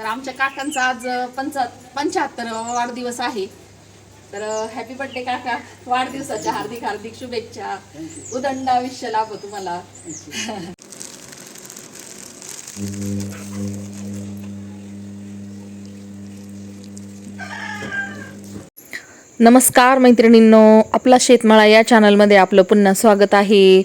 तर आमच्या काकांचा आज पंचा पंच्याहत्तर वाढदिवस आहे. तर हॅपी बर्थडे काका. वाढदिवसाच्या हार्दिक हार्दिक शुभेच्छा. उदंड आयुष्य लाभो तुम्हाला. नमस्कार मैत्रिणींनो. आपला शेतमाळा या चॅनलमध्ये आपलं पुन्हा स्वागत आहे.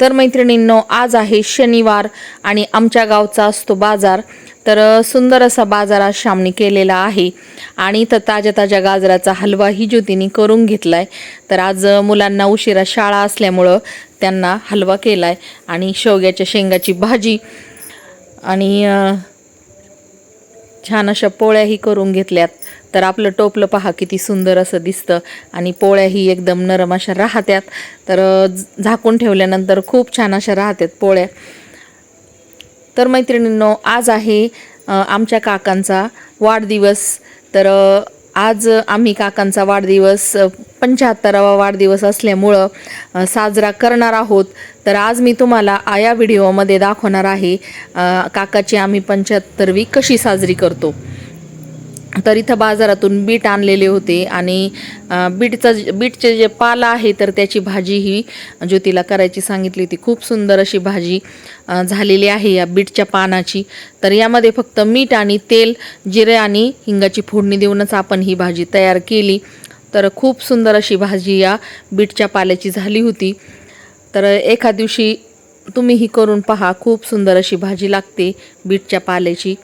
तर मैत्रिणींनो आज आहे शनिवार आणि आमच्या गावचा असतो बाजार. तर सुंदर असा बाजार आज श्यामने केलेला आहे. आणि तर ताज्या ताज्या गाजराचा हलवाही ज्योतीने करून घेतला आहे तर आज मुलांना उशिरा शाळा असल्यामुळं त्यांना हलवा केला आहे आणि शेवग्याच्या शेंगाची भाजी आणि छान अशा पोळ्याही करून घेतल्यात. तर आपलं टोपलं पहा किती सुंदर असं दिसतं. आणि पोळ्याही एकदम नरम अशा राहत्यात. तर झाकून ठेवल्यानंतर खूप छान अशा राहत्यात पोळ्या. तर मैत्रिणींनो आज आहे आमच्या काकांचा वाढदिवस. तर आज आम्ही काकांचा वाढदिवस पंच्याहत्तरावा वाढदिवस असल्यामुळं साजरा करणार आहोत. तर आज मी तुम्हाला आ- या व्हिडिओमध्ये दाखवणार आहे काकाची आम्ही पंच्याहत्तरवी कशी साजरी करतो. तर इथं बाजारातून बीट आणलेले होते आणि बीटचा बीटचं जे- बीटचे जे पाला आहे तर त्याची भाजी ही ज्योतीला करायची सांगितली होती. खूप सुंदर अशी भाजी झालेली आहे या बीटच्या पानाची. तर यामध्ये फक्त मीठ आणि तेल जिरे आणि हिंगाची फोडणी देऊनच आपण ही भाजी तयार केली. तर खूप सुंदर अशी भाजी या बीटच्या पाल्याची झाली होती. तर एका दिवशी तुम्ही ही करून पहा खूप सुंदर अशी भाजी लागते बीटच्या पाल्याची.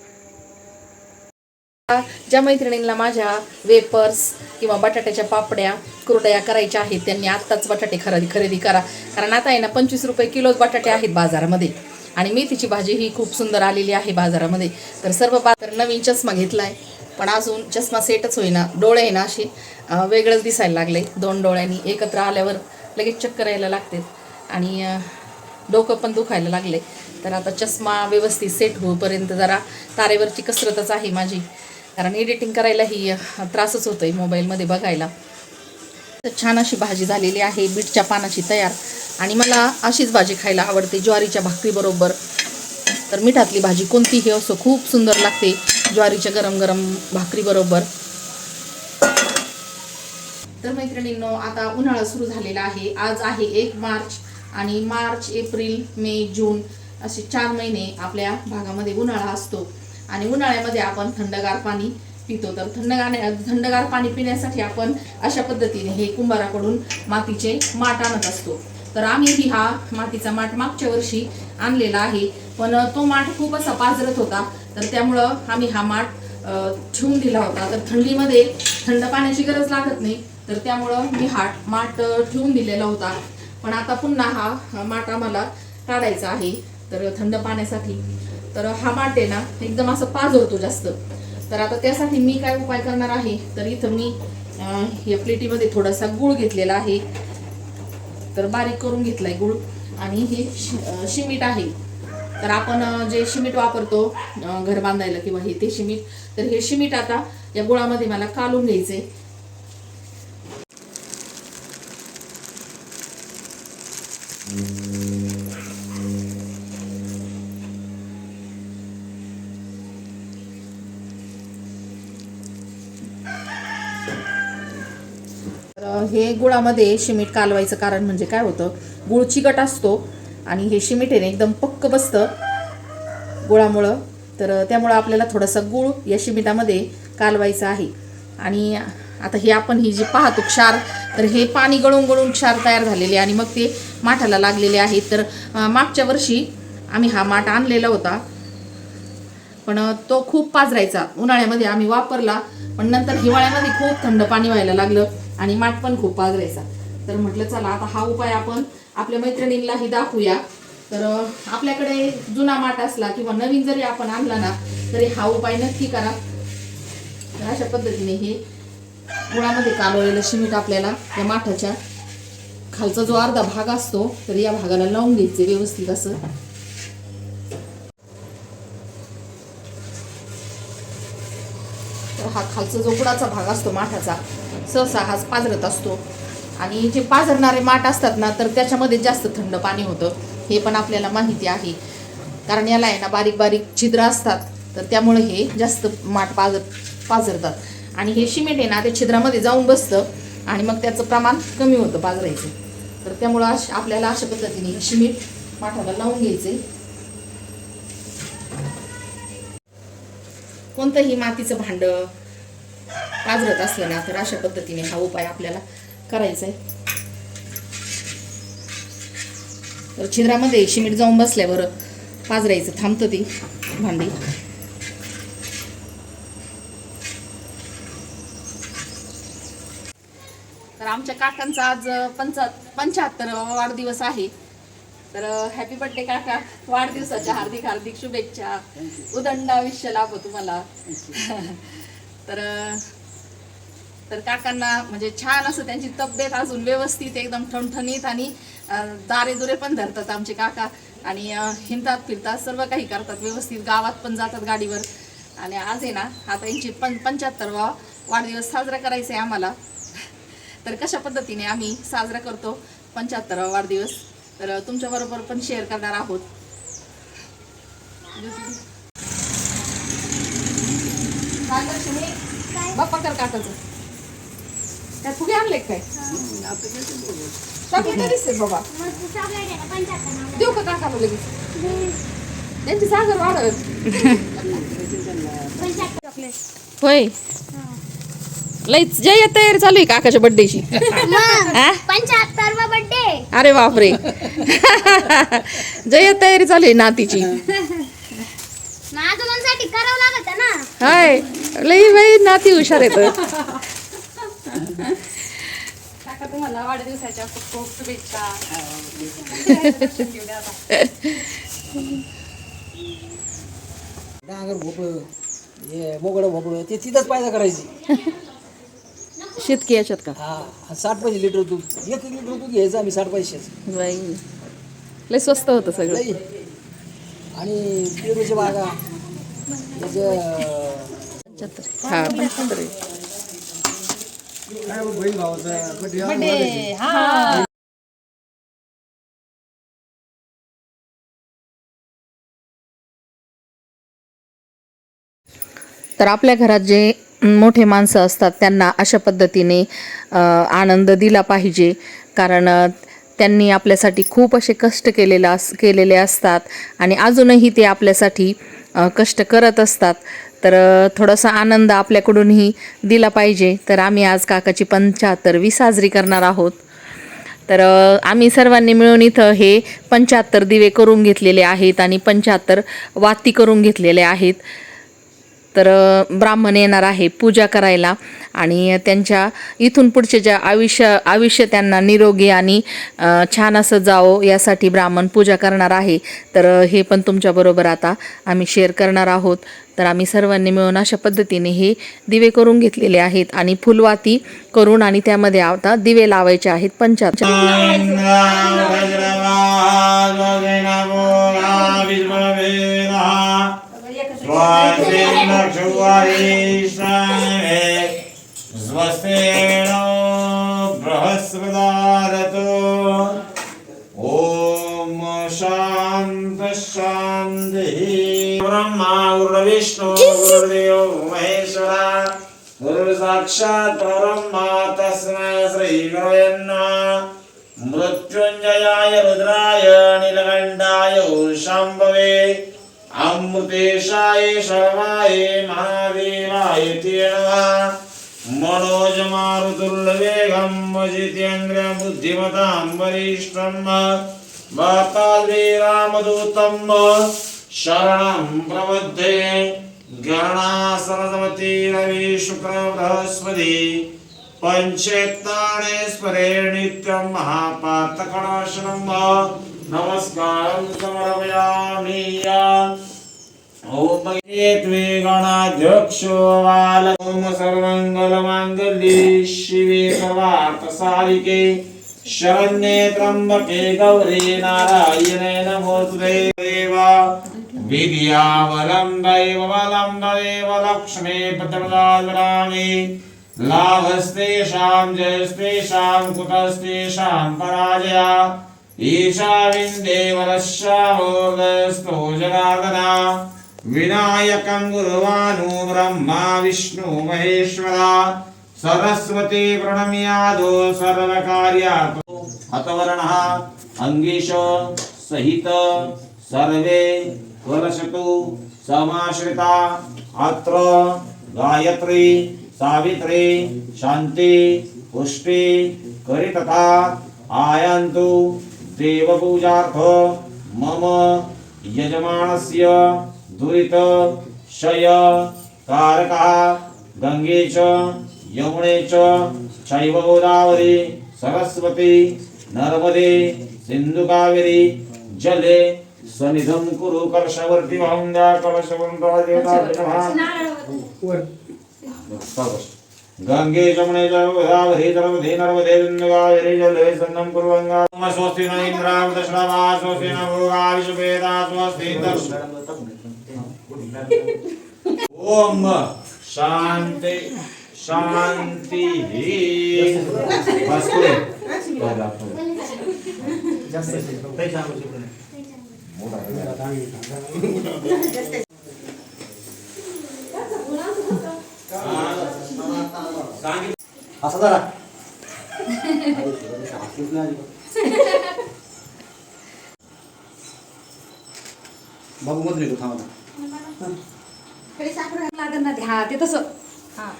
ज्या मैत्रिणींना माझ्या वेपर्स किंवा बटाट्याच्या पापड्या कुरडया करायच्या आहेत त्यांनी आत्ताच बटाटे खरेदी खरेदी करा. कारण आता आहे ना पंचवीस रुपये किलोच बटाटे आहेत बाजारामध्ये. आणि मेथीची भाजी ही खूप सुंदर आलेली आहे बाजारामध्ये. तर सर्व बाजार नवीन चष्मा घेतला आहे पण अजून चष्मा सेटच होईना. डोळे आहे ना असे वेगळंच दिसायला लागले. दोन डोळ्यांनी एकत्र आल्यावर लगेच चक्कर यायला लागते. आणि डोकं पण दुखायला लागले. तर आता चष्मा व्यवस्थित सेट होईपर्यंत जरा तारेवरची कसरतच आहे माझी. कारण एडिटिंग करायलाही त्रासच त्रासच आहे मोबाईलमध्ये बघायला. तर छान अशी भाजी झालेली आहे बीटच्या पानाची तयार. आणि मला अशीच भाजी खायला आवडते ज्वारीच्या भाकरीबरोबर तर मिठातली भाजी कोणतीही असो खूप सुंदर लागते ज्वारीच्या गरम गरम भाकरीबरोबर तर मैत्रिणींनो आता उन्हाळा सुरू झालेला आहे. आज आहे एक मार्च आणि मार्च एप्रिल मे जून असे चार महिने आपल्या भागामध्ये उन्हाळा असतो. आणि उन्हाळ्यामध्ये आपण थंडगार पाणी पितो. तर थंडगार थंडगार पाणी पिण्यासाठी आपण अशा पद्धतीने हे कुंभाराकडून मातीचे माठ आणत असतो. तर आम्ही ही हा मातीचा माठ मागच्या वर्षी आणलेला आहे. पण तो माठ खूप असा पाजरत होता. तर त्यामुळं आम्ही हा माठ ठेवून दिला होता. तर थंडीमध्ये थंड पाण्याची गरज लागत नाही. तर त्यामुळं मी हा माठ ठेवून दिलेला होता. पण आता पुन्हा हा माठ आम्हाला काढायचा आहे. तर थंड पाण्यासाठी तर हा माठ आहे ना एकदम असं पाजळतो जास्त. तर आता त्यासाठी मी काय उपाय करणार आहे? तर इथं मी या प्लेटीमध्ये थोडासा गुळ घेतलेला आहे. तर बारीक करून घेतलाय गुळ. आणि हे शि- शिमीट आहे. तर आपण जे शिमीट वापरतो घर बांधायला किंवा हे ते शिमीट तर हे शिमीट आता या गुळामध्ये मला कालून घ्यायचे तर हे गुळामध्ये शिमीट कालवायचं कारण म्हणजे काय होतं? गुळ चिकट असतो आणि हे शिमीट आहे एकदम पक्क बसतं गुळामुळं. तर त्यामुळं आपल्याला थोडासा गुळ या शिमिटामध्ये कालवायचा आहे. आणि आता हे आपण ही जी पाहतो क्षार तर हे पाणी गळून गळून क्षार तयार झालेले आणि मग ते माठाला लागलेले आहेत. तर मागच्या वर्षी आम्ही हा माठ आणलेला होता. पण तो खूप पाजरायचा. उन्हाळ्यामध्ये आम्ही वापरला पण नंतर हिवाळ्यामध्ये खूप थंड पाणी व्हायला लागलं. आणि माठ पण खूप पाजरायचा तर म्हटलं चला आता हा उपाय आपण आपल्या मैत्रिणींनाही दाखवूया. तर आपल्याकडे जुना माठ असला किंवा नवीन जरी आपण आणला ना तरी हा उपाय नक्की करा. तर अशा पद्धतीने हे गुळामध्ये कालवलेलं शिमीट आपल्याला या माठाच्या खालचा जो अर्धा भाग असतो तर या भागाला लावून घ्यायचे व्यवस्थित असं. तर हा खालचा जो गुळाचा भाग असतो माठाचा सहसा हाच पाजरत असतो. आणि जे पाजरणारे माठ असतात ना तर त्याच्यामध्ये जास्त थंड पाणी होतं. हे पण आपल्याला माहिती आहे. कारण याला आहे ना बारीक बारीक छिद्र असतात. तर त्यामुळे हे जास्त माठ पाजर पाजरतात आणि हे शिमेंट आहे ना ते छिद्रामध्ये जाऊन बसतं. आणि मग त्याचं प्रमाण कमी होतं पाजरायचं तर त्यामुळं अश आपल्याला अशा पद्धतीने हे शिमेंट माठाला लावून घ्यायचे. कोणतंही मातीचं भांडं पाजरत असलं ना तर अशा पद्धतीने हा उपाय आपल्याला करायचा आहे तर छिद्रामध्ये शिमीट जाऊन बसल्यावर पाजरायचं थांबतं ती भांडी. तर आमच्या काकांचा आज पंचा पंच्याहत्तर वाढदिवस आहे. तर हॅपी बर्थडे काका. वाढदिवसाच्या हार्दिक हार्दिक शुभेच्छा. उदंड आयुष्य लाभो तुम्हाला. तर तर काकांना म्हणजे छान असं त्यांची तब्येत अजून व्यवस्थित एकदम ठणठणीत आणि दारे दुरे पण धरतात आमचे काका. आणि हिंडतात फिरतात सर्व काही करतात. व्यवस्थित गावात पण जातात गाडीवर. आणि आज आहे ना आता यांची पं पंच्याहत्तरवा वाढदिवस साजरा करायचा आहे आम्हाला. तर कशा पद्धतीने आम्ही साजरा करतो पंच्याहत्तरावा वाढदिवस? तर तुमच्याबरोबर पण शेअर करणार आहोत. बाप्पा कर काकाचं. काय फुगे आणले काय? चॉकलेट दिसते बाबा. देऊ का काकाला लगेच? त्यांची सागर वाढत होय. लई जय तयारी चालू आहे काकाच्या बर्थडेची पंच्याहत्तरवा बर्थडे अरे बापरे. जय तयारी चालू आहे नातीची. करावं लागत ना. हाय. लई बाई नाती हुशार येत तुम्हाला वाढदिवसाच्या खूप खूप शुभेच्छा. डांगर भोपळं हे मोगडं भोपळं ते तिथंच पायदा करायची. शेतकी याच्यात का? हा साठ पैसे लिटर दूध. एक एक लिटर दूध घ्यायचं आम्ही साठ पैशाचं. बाई. लय स्वस्त होतं सगळं. लई आणि पेरूच्या बागा त्याचं हा पंच्याहत्तर. आहे. तर आपल्या घरात जे मोठे माणसं असतात त्यांना अशा पद्धतीने आनंद दिला पाहिजे. कारण त्यांनी आपल्यासाठी खूप असे कष्ट केलेले अस केलेले असतात. आणि अजूनही ते आपल्यासाठी कष्ट करत असतात. तर थोडासा आनंद आपल्याकडूनही दिला पाहिजे. तर आम्ही आज काकाची पंच्याहत्तरवी साजरी करणार आहोत. तर आम्ही सर्वांनी मिळून इथं हे पंच्याहत्तर दिवे करून घेतलेले आहेत आणि पंच्याहत्तर वाती करून घेतलेले आहेत. तर ब्राह्मण येणार आहे पूजा करायला आणि त्यांच्या इथून पुढचे ज्या आयुष्य आयुष्य त्यांना निरोगी आणि छान असं जावं यासाठी ब्राह्मण पूजा करणार आहे. तर हे पण तुमच्याबरोबर आता आम्ही शेअर करणार आहोत. तर आम्ही सर्वांनी मिळून अशा पद्धतीने हे दिवे करून घेतलेले आहेत आणि फुलवाती करून आणि त्यामध्ये आता दिवे लावायचे आहेत. पंचाहत्तर ब्रह्मा गुरुर्विष्णु गुरुर्देवो महेश्वरा गुरुर्साक्षात् परब्रह्मा तस्मै श्रीगुरवे नमः मृत्युञ्जयाय रुद्राय नीलकण्ठाय शाम्भवे अमृतेशाय शर्वाय महादेवाय ते नमः मनोजमारुतुल्यवेगं वजितेन्द्रियं बुद्धिमतां वरिष्ठं वाताल्वे ಶರಣಂ ಪ್ರವದ್ದೆ ಗಣಾಸನ ರವಿ ಶುಕ್ರ ಬೃಹಸ್ಪತಿ ಪಂಚೇತ್ತಾಣೆ ಸ್ವರೇ ನಿತ್ಯಂ ಮಹಾಪಾತ್ರ ಕಣಾಶನಂ ನಮಸ್ಕಾರ ಸಮರ್ಪಯಾಮಿ ಓಂ ಶರಣ್ಯೇ ತ್ರಂಬಕೆ ಗೌರಿ ನಾರಾಯಣೇ ನಮೋಸ್ತುತೆ दैव लक्ष्मी पत्रदामि लाभस्तेषां जयस्तेषां कुतस्तेषां पराजया। ईशा विन्देवरश्यामोदस्तो जनार्दना विनायकं गुरुवानु ब्रह्मा विष्णु महेश्वरा। सरस्वती प्रणम्यादो सर्वकार्या हतवर्णः अङ्गीश सहित सर्वे। कलशतु समाश्रिता अत्र गायत्री सावित्री शान्ति पुष्टी करितथा आयान्तु देवपूजार्थ मम यजमानस्य दुरित शय कारकः गङ्गे च यमुने च चैव गोदावरी सरस्वती नर्मदे सिन्धुकावेरी जले सनिधं कुरु कलशवर्ति वहंदा गंगे जमुने च गोदावरी नर्मदे सिन्धुकावेरी जले सन्नं कुरु गंगा स्वस्ति न इन्द्रावत श्रवा स्वस्ति न भोगा विश्वेदा स्वस्ति दक्ष ओम शांति शांति बस पुढे असं जरा नाही बाबू मधली तू थांबा लागत ना ते हा. ते तसं हा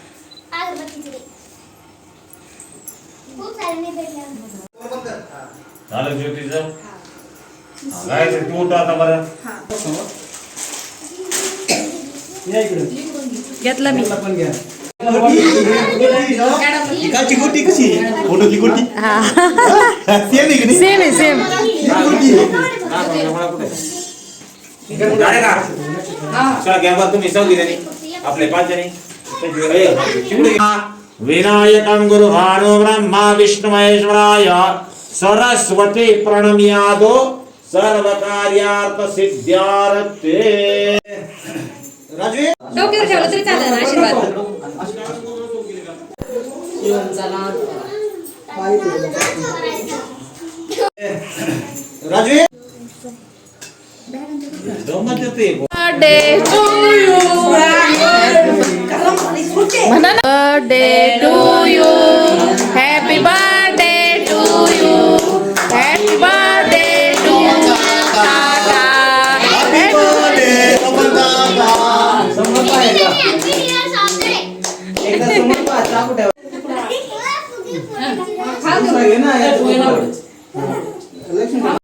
झालं ज्योतीचं गायत्री तू उठ आता बरं या इकडे घेतलं मी मला पण घ्या काची गोटी कशी आहे? फोटोतली गोटी सेम आहे की नाही? सेम आहे आपले पाच जणी विनायकं गुरु भानु ब्रह्मा विष्णु महेश्वराय सरस्वती प्रणम्यादो। सर्व कार्यार्थ सिद्ध्यार्थे राजू. डोक्यावर ठेवलं तरी चालेल ना आशीर्वाद. राजू ये. गंमत येते बर्थडे टू यू.